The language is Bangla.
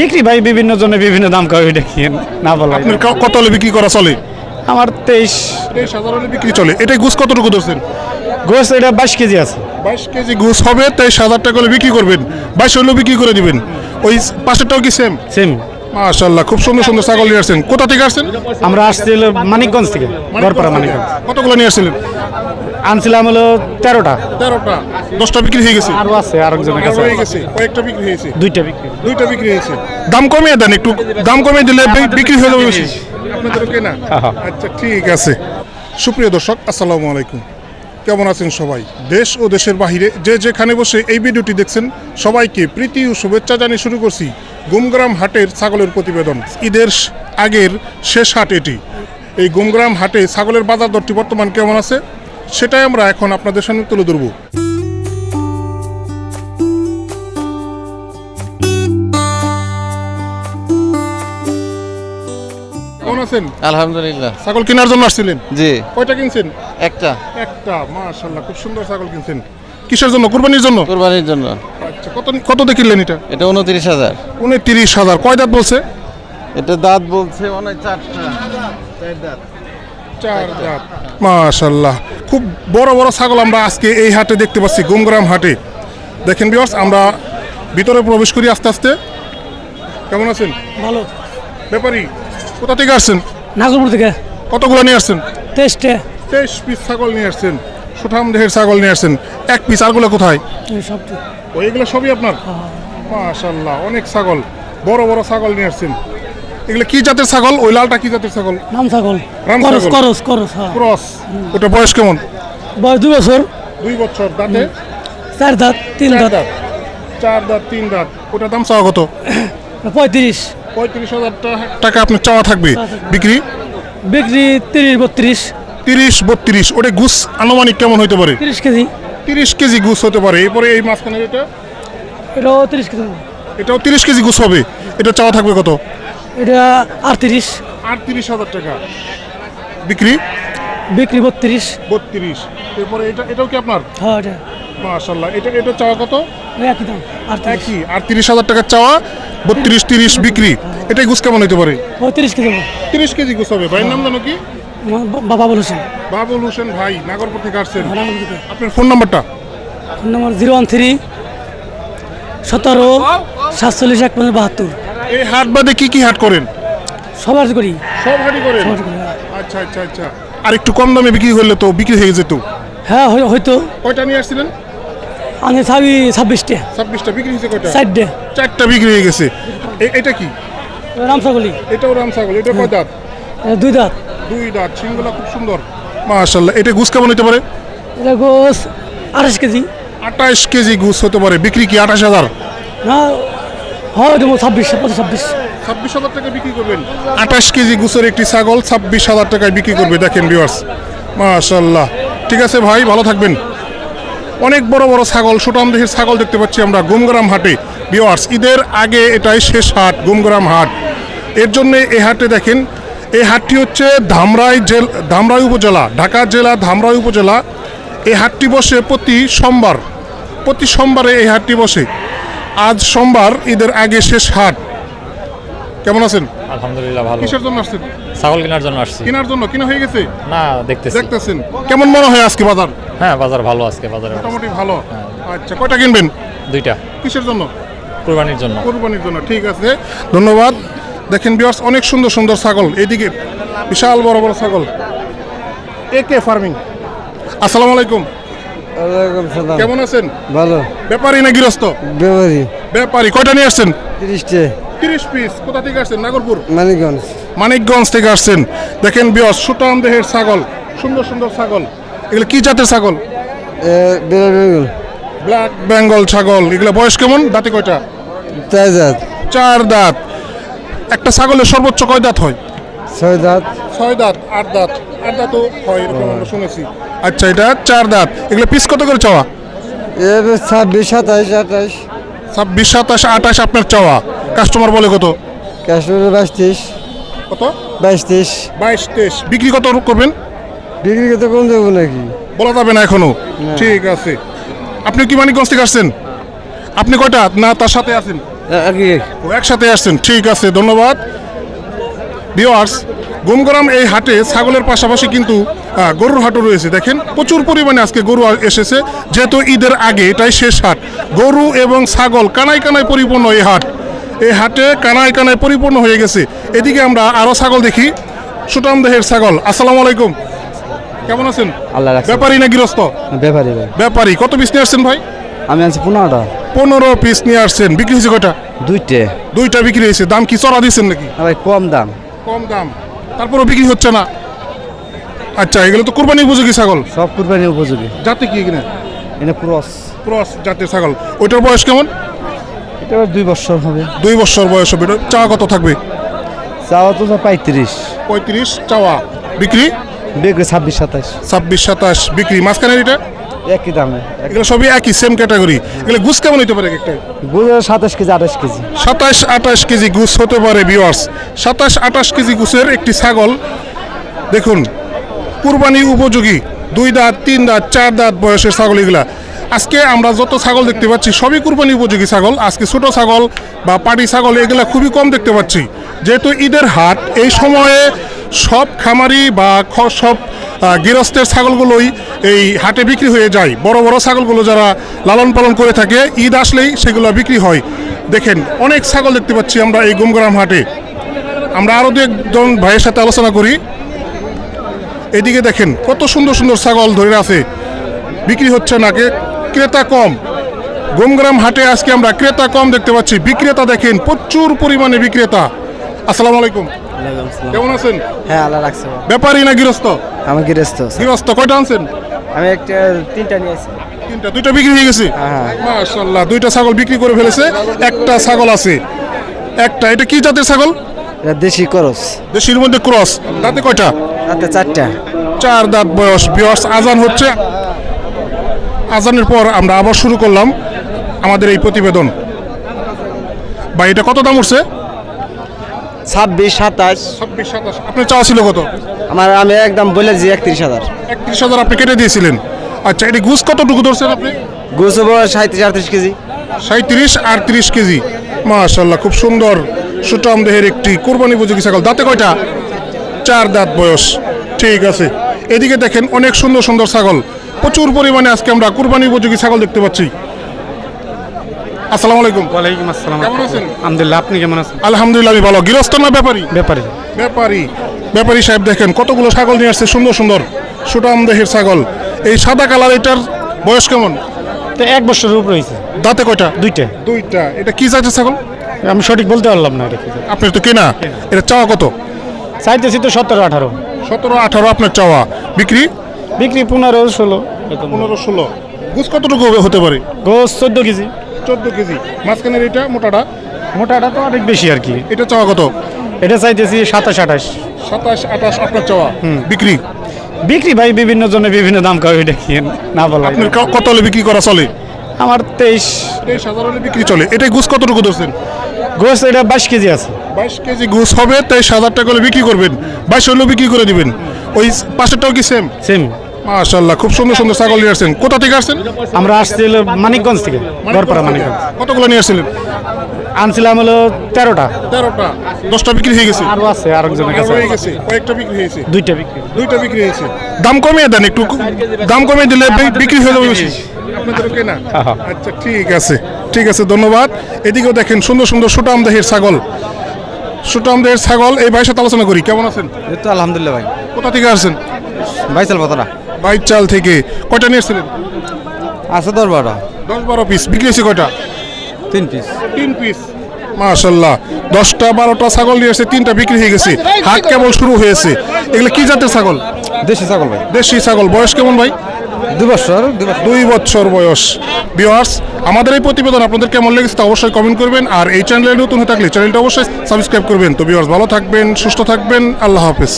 বিক্রি ভাই বিভিন্ন জনে বিভিন্ন দাম কয় এটা কি না বলা আপনার ক- কত হলে বিক্রি করা চলে? আমার তেইশ। তেইশ হাজার হলে বিক্রি চলে। এটা গুছ কতটুকু ধরছেন? গোস এটা বাইশ কেজি আছে। বাইশ কেজি গুছ হবে তেইশ হাজার টাকা হলে বিক্রি করবেন। বাইশ হলেও বিক্রি করে দিবেন। ওই পাশেরটাও কি সেম সেম মাশাল্লাহ খুব সুন্দর সুন্দর ছাগল নিয়ে আসছেন। কোথা থেকে আসছেন? আমরা আসছি হলো মানিকগঞ্জ থেকে গড়পাড়া মানিকগঞ্জ। কতগুলো নিয়ে আসছিলেন? আনছিলাম হলো তেরোটা। তেরোটা। দশটা বিক্রি হয়ে গেছে? আরও আছে আরেকজনের কাছে হয়ে গেছে কয়েকটা বিক্রি হয়েছে। দুইটা বিক্রি। দুইটা বিক্রি হয়েছে। দাম কমিয়ে দেন একটু দাম কমিয়ে দিলে বিক্রি হয়ে যাবে আপনাদের কেনা? হ্যাঁ। আচ্ছা ঠিক আছে। সুপ্রিয় দর্শক আসসালামু আলাইকুম। কেমন আছেন সবাই? দেশ ও দেশের বাহিরে যে যেখানে বসে এই ভিডিওটি দেখছেন, সবাইকে প্রীতি ও শুভেচ্ছা জানিয়ে শুরু করছি গুমগ্রাম হাটের ছাগলের প্রতিবেদন। ঈদের আগের শেষ হাট এটি। এই গুমগ্রাম হাটে ছাগলের বাজার দরটি বর্তমান কেমন আছে, সেটাই আমরা এখন আপনাদের সামনে তুলে ধরবো। আছেন আলহামদুলিল্লাহ। ছাগল কেনার জন্য আসছিলেন? জি। কয়টা কিনছেন? একটা। একটা মাশাল্লাহ খুব সুন্দর ছাগল কিনছেন। কিসের জন্য? কুরবানির জন্য? কোরবানির জন্য। আচ্ছা কত কত দিয়ে কিনলেন এটা? এটা উনত্রিশ হাজার। উনত্রিশ হাজার। কয় দাঁত বলছে? এটা দাঁত বলছে অনেক চারটা চার দাঁত। চার দাঁত। মাশাল্লাহ খুব বড় বড় ছাগল আমরা আজকে এই হাটে দেখতে পাচ্ছি গুমগ্রাম হাটে। দেখেন বিয়ার্স আমরা ভিতরে প্রবেশ করি আস্তে আস্তে। কেমন আছেন? ভালো। ব্যাপারী? কোথা থেকে আসছেন? নাগরপুর থেকে। কতগুলো নিয়ে আসছেন? টেস্টে তেইশ পিস ছাগল নিয়ে আসছেন। সুঠাম দেহের ছাগল নিয়ে আসছেন। এক পিস আরগুলো কোথায়? সব ও এগুলো সবই আপনার? মাশাল্লাহ অনেক ছাগল। বড় বড় ছাগল নিয়ে আসছেন। এগুলো কি জাতের ছাগল? ওই লালটা কি জাতের ছাগল? নাম ছাগল। রাম করস ছাগল। করস করস হ্যাঁ। ক্রস। ওটা বয়স কেমন? বয়স দুই বছর। দুই বছর। দাঁতে? চার দাঁত তিন দাঁত। চার দাঁত তিন দাঁত। ওটার দাম চাওয়া কত? পঁয়ত্রিশ। পঁয়ত্রিশ হাজার টাকা আপনার চাওয়া থাকবে? বিক্রি? বিক্রি তিরিশ বত্রিশ। তিরিশ বত্রিশ। ওটা গুছ আনুমানিক কেমন হতে পারে? তিরিশ কেজি। তিরিশ কেজি গুছ হতে পারে। এরপরে এই মাঝখানে এটা এটাও তিরিশ কেজি। এটাও তিরিশ কেজি গুছ হবে। এটা চাওয়া থাকবে কত? এটা আটত্রিশ। আটত্রিশ হাজার টাকা। বিক্রি? বিক্রি বত্রিশ। বত্রিশ। এরপরে এটা এটাও কি আপনার? হ্যাঁ এটা। মাশাল্লাহ এটা এটা চাওয়া কত? একই দাম আটত্রিশ। একই। আর তিরিশ হাজার টাকার চাওয়া। বত্রিশ তিরিশ বিক্রি। এটাই গুছ কেমন হতে পারে? পঁয়ত্রিশ কেজি। তিরিশ কেজি গুছ হবে। ভাইয়ের নাম জানো কি? আমার বা- বাবা বলেছেন বাবুল হোসেন ভাই নাগরপুর থেকে আসছেন। আপনার ফোন নাম্বারটা? Phone number zero one three সতেরো সাতচল্লিশ এক পনেরো বাহাত্তর। এই হাট বাদে কি কি হাট করেন? সবার করি। সব হাটই করেন? হ্যাঁ। আচ্ছা আচ্ছা আচ্ছা। আর একটু কম দামে বিক্রি করলে তো বিক্রি হয়ে যেত। হ্যাঁ হয়- হয়তো। কয়টা নিয়ে আসছিলেন? আমি ছাবি ছাব্বিশটে। ছাব্বিশটা বিক্রি হয়েছে কয়টা? চারটে। চারটা বিক্রি হয়ে গেছে। এটা কি? রামসাগলি এটাও রাম ছাগল এটা কয় দাঁত? দুই দাঁত। দুই দাঁত সিংগুলা খুব সুন্দর। মাশাল্লাহ এটা গুছ কেমন হতে পারে? এটা গোস আঠাশ কেজি। আঠাশ কেজি গুছ হতে পারে বিক্রি কি আঠাশ হাজার? না হয় দেবো ছাব্বিশ ছাব্বিশ। ছাব্বিশ হাজার টাকা বিক্রি করবেন। আঠাশ কেজি গুছের একটি ছাগল ছাব্বিশ হাজার টাকায় বিক্রি করবে দেখেন ভিউয়ার্স মাশাল্লাহ ঠিক আছে ভাই ভালো থাকবেন। অনেক বড় বড় ছাগল সুটাম দেহের ছাগল দেখতে পাচ্ছি আমরা গুমগ্রাম হাটে। বিওয়ার্স ঈদের আগে এটাই শেষ হাট গুমগ্রাম হাট। এর জন্য এই হাটে দেখেন এই হাটটি হচ্ছে ধামরাই জেল ধামরাই উপজেলা ঢাকা জেলা ধামরাই উপজেলা। এই হাটটি বসে প্রতি সোমবার প্রতি সোমবারে এই হাটটি বসে। আজ সোমবার ঈদের আগে শেষ হাট। কেমন আছেন? আলহামদুলিল্লাহ ভালো। কিসের জন্য আসছেন? ছাগল কেনার জন্য আসছি। কেনার জন্য কিনা হয়ে গেছে? না দেখতেছি। দেখতেছেন। কেমন মনে হয় আজকে বাজার? হ্যাঁ বাজার ভালো আজকে বাজারে মোটামুটি ভালো। আচ্ছা কয়টা কিনবেন? দুইটা। কিসের জন্য? কুরবানির জন্য। কোরবানির জন্য ঠিক আছে। ধন্যবাদ। দেখেন বিয়ার্স অনেক সুন্দর সুন্দর ছাগল। এদিকে বিশাল বড় বড় ছাগল। এ কে ফার্মিং আসসালামু আলাইকুম। কেমন আছেন? ভালো। ব্যাপারী না গৃহস্থ? বেমারি ব্যাপারী কয়টা নিয়ে আসছেন? তিরিশটে। তিরিশ পিস কোথা থেকে আসছেন? নাগরপুর? মানিকগঞ্জ। মানিকগঞ্জ থেকে আসছেন। দেখেন বিয়স সুটাম দেহের ছাগল। সুন্দর সুন্দর ছাগল। এগুলো কি জাতের ছাগল? ব্ল্যাক বেঙ্গল ছাগল। এগুলো বয়স কেমন? দাঁতে কয়টা? চার দাঁত। চার দাঁত। একটা ছাগলের সর্বোচ্চ কয় দাঁত হয়? ছয় দাঁত। ছয় দাঁত আট দাঁত। আট দাঁতও হয় এরকম আমরা শুনেছি। আচ্ছা এটা চার দাঁত। এগুলো পিস কত করে চাওয়া? এবার ছাব্বিশ সাতাইশ আঠাইশ ছাব্বিশ সাতাশ আঠাশ আপনার চাওয়া। কাস্টমার বলে কত? কাশ্মীর বাইশ তিরিশ কত? বাইশ তিরিশ বাইশ তেইশ। বিক্রি কত করবেন? বিক্রি করতে কম দেবো নাকি? বলা যাবে না এখনও। ঠিক আছে। আপনি কি মানিকগঞ্জ থেকে আসছেন? আপনি কয়টা? না তার সাথে আছেন। ও একসাথে আসছেন। ঠিক আছে ধন্যবাদ। ভিওয়ার্স গুমগ্রাম এই হাটে ছাগলের পাশাপাশি কিন্তু গরুর হাটও রয়েছে। দেখেন প্রচুর পরিমাণে আজকে গরু এসেছে। যেহেতু ঈদের আগে এটাই শেষ হাট। গরু এবং ছাগল কানায় কানায় পরিপূর্ণ এই হাট। এই হাটে কানায় কানায় পরিপূর্ণ হয়ে গেছে। এদিকে আমরা আরও ছাগল দেখি। সুটাম দেহের ছাগল। আসসালামু আলাইকুম। কেমন আছেন? আল্লাহ রাখছে। ব্যাপারী না গৃহস্থ? ব্যাপারী ভাই। ব্যাপারী কত পিস নিয়ে আসছেন ভাই? আমি আনছি পনেরোটা। পনেরো পিস নিয়ে আসছেন বিক্রি হয়েছে কয়টা? দুইটে। দুইটা বিক্রি হয়েছে। দাম কি চড়া দিচ্ছেন নাকি? ভাই কম দাম। কম দাম। তারপরও বিক্রি হচ্ছে না? আচ্ছা এগুলো তো কোরবানি উপযোগী ছাগল। সব কুরবানি উপযোগী। জাতি কি কিনা এনে ক্রস। ক্রস জাতের ছাগল। ওইটার বয়স কেমন? এটা দুই বছর হবে। দুই বছর বয়স হবে। এটা চাওয়া কত থাকবে? চাওয়া তো পঁয়ত্রিশ। পঁয়ত্রিশ চাওয়া। বিক্রি? বেগরে ছাব্বিশ সাতাশ। ছাব্বিশ সাতাশ বিক্রি। মাঝখানের এটা? একই দামে এগুলো সবই একই সেম ক্যাটাগরি এগুলো গুছ কেমন হতে পারে একটা বুঝে সাতাশ কেজি আঠাশ কেজি। সাতাশ আঠাশ কেজি গুছ হতে পারে ভিওয়ার্স সাতাশ আঠাশ কেজি গুছের একটি ছাগল দেখুন কুরবানি উপযোগী। দুই দাঁত তিন দাঁত চার দাঁত বয়সের ছাগল এগুলা। আজকে আমরা যত ছাগল দেখতে পাচ্ছি সবই কুরবানি উপযোগী ছাগল। আজকে ছোট ছাগল বা পাটি ছাগল এগুলা খুবই কম দেখতে পাচ্ছি। যেহেতু ঈদের হাট এই সময়ে সব খামারি বা সব গৃহস্থের ছাগলগুলোই এই হাটে বিক্রি হয়ে যায়। বড় বড় ছাগলগুলো যারা লালন পালন করে থাকে, ঈদ আসলেই সেগুলো বিক্রি হয়। দেখেন, অনেক ছাগল দেখতে পাচ্ছি আমরা এই গুমগ্রাম হাটে। আমরা আরও দু একজন ভাইয়ের সাথে আলোচনা করি। এদিকে দেখেন, কত সুন্দর সুন্দর ছাগল ধরে আছে। বিক্রি হচ্ছে না ক্রেতা কম। গুমগ্রাম হাটে আজকে আমরা ক্রেতা কম দেখতে পাচ্ছি। বিক্রেতা দেখেন, প্রচুর পরিমাণে বিক্রেতা। আসসালামু আলাইকুম। কেমন আছেন? হ্যাঁ আল্লাহ রাখছে ব্যাপারী না গৃহস্থ? আমি গৃহস্থ গৃহস্থ কয়টা আনছেন? আমি একটা তিনটা নিয়েছি তিনটা দুইটা বিক্রি হয়ে গেছে? হ্যাঁ। মাশাল্লাহ দুইটা ছাগল বিক্রি করে ফেলেছে একটা ছাগল আছে। একটা এটা কি জাতের ছাগল? এটা দেশি করস। দেশির মধ্যে ক্রস। দাঁতে কয়টা? তাতে চারটা। চার দাঁত বয়স। বিয়স আজান হচ্ছে। আজানের পর আমরা আবার শুরু করলাম আমাদের এই প্রতিবেদন। বা এটা কত দাম উঠছে? ছাব্বিশ সাতাশ। ছাব্বিশ সাতাশ। আপনার চাওয়া ছিল কত? আমার আমি একদম বলে দিয়েছি একত্রিশ হাজার। একত্রিশ হাজার আপনি কেটে দিয়েছিলেন। আচ্ছা এটি ঘুষ কতটুকু ধরছেন আপনি? গোস হব সাঁত্রিশ আটত্রিশ কেজি। সাঁত্রিশ আটত্রিশ কেজি। মাশাল্লাহ খুব সুন্দর সুটাম দেহের একটি কোরবানি উপযোগী ছাগল। দাঁতে কয়টা? চার দাঁত বয়স। ঠিক আছে। এদিকে দেখেন অনেক সুন্দর সুন্দর ছাগল। প্রচুর পরিমাণে আজকে আমরা কোরবানি উপযোগী ছাগল দেখতে পাচ্ছি। আসসালামু আলাইকুম। ওয়ালাইকুম আসসালাম। কেমন আছেন? আলহামদুলিল্লাহ আপনি কেমন আছেন? আলহামদুলিল্লাহ আমি ভালো। গৃহস্থ না ব্যাপারী? ব্যাপারী। ব্যাপারী। ব্যাপারী সাহেব দেখেন কতগুলো ছাগল নিয়ে আসছে সুন্দর সুন্দর। সুটাম দেহের ছাগল। এই সাদা কালার এটার বয়স কেমন? তো এক বছরের উপর হয়েছে। দাঁতে কয়টা? দুইটা। দুইটা। এটা কি জাতের ছাগল? আমি সঠিক বলতে পারলাম না। আপনার তো কেনা। এটা চাওয়া কত? চাইতেছি তো সতেরো আঠারো। সতেরো আঠারো আপনার চাওয়া। বিক্রি? বিক্রি পনেরো ষোলো। পনেরো ষোলো। গুছ কতটুকু হতে পারে? গোস চোদ্দ কেজি। চোদ্দ কেজি। মাঝখানের এটা মোটাটা? মোটাটা তো অনেক বেশি আর কি। এটা চাওয়া কত? এটা চাইতেছি সাতাশ আঠাশ। সাতাশ আঠাশ আপনার চাওয়া। বিক্রি? বিক্রি ভাই বিভিন্ন জনে বিভিন্ন দাম কাউ এটা কি না বলা আপনার কত হলে বিক্রি করা চলে? আমার তেইশ। তেইশ হাজার হলে বিক্রি চলে। এটাই গুছ কতটুকু ধরছেন? গোস এটা বাইশ কেজি আছে। বাইশ কেজি ঘুষ হবে তেইশ হাজার টাকা হলে বিক্রি করবেন। বাইশ হলেও বিক্রি করে দিবেন। ওই পাশেরটাও কি সেম সেম মাশাল্লাহ খুব সুন্দর সুন্দর ছাগল নিয়ে আসছেন। কোথা থেকে আসছেন? আমরা আসছি হলো মানিকগঞ্জ থেকে গড়পাড়া মানিকগঞ্জ। কতগুলো নিয়ে আসছিলেন? আনছিলাম হলো তেরোটা। তেরোটা। দশটা বিক্রি হয়ে গেছে? আরও আছে আরেকজনের কাছে হয়ে গেছে কয়েকটা বিক্রি হয়েছে। দুইটা বিক্রি। দুইটা বিক্রি হয়েছে। দাম কমিয়ে দেন একটু দাম কমিয়ে দিলে বিক্রি হয়ে যাবে বেশি। আপনাদের কেনা হ্যাঁ। আচ্ছা ঠিক আছে ঠিক আছে ধন্যবাদ। এদিকেও দেখেন সুন্দর সুন্দর সুটাম দেহের ছাগল। সুটাম দেহের ছাগল এই ভাইয়ের সাথে আলোচনা করি। কেমন আছেন? এই তো আলহামদুলিল্লাহ ভাই। কোথা থেকে আসছেন? বাইশাল পাতাটা বাইক চাল থেকে। কয়টা নিয়ে এসেছিলেন? আছে দশ বারোটা দশ বারো পিস বিক্রি হয়েছে কয়টা? তিন পিস তিন পিস মাশাল্লাহ। দশটা বারোটা ছাগল নিয়ে এসে তিনটা বিক্রি হয়ে গেছে। হাট কেবল শুরু হয়েছে। এগুলো কি জাতের ছাগল? দেশি ছাগল ভাই। দেশি ছাগল। বয়স কেমন ভাই? দু বছর দুই বছর। বয়স। বিয়ার্স আমাদের এই প্রতিবেদন আপনাদের কেমন লেগেছে তা অবশ্যই কমেন্ট করবেন। আর এই চ্যানেলে নতুন হয়ে থাকলে চ্যানেলটা অবশ্যই সাবস্ক্রাইব করবেন। তো বিয়ার্স ভালো থাকবেন সুস্থ থাকবেন। আল্লাহ হাফেজ।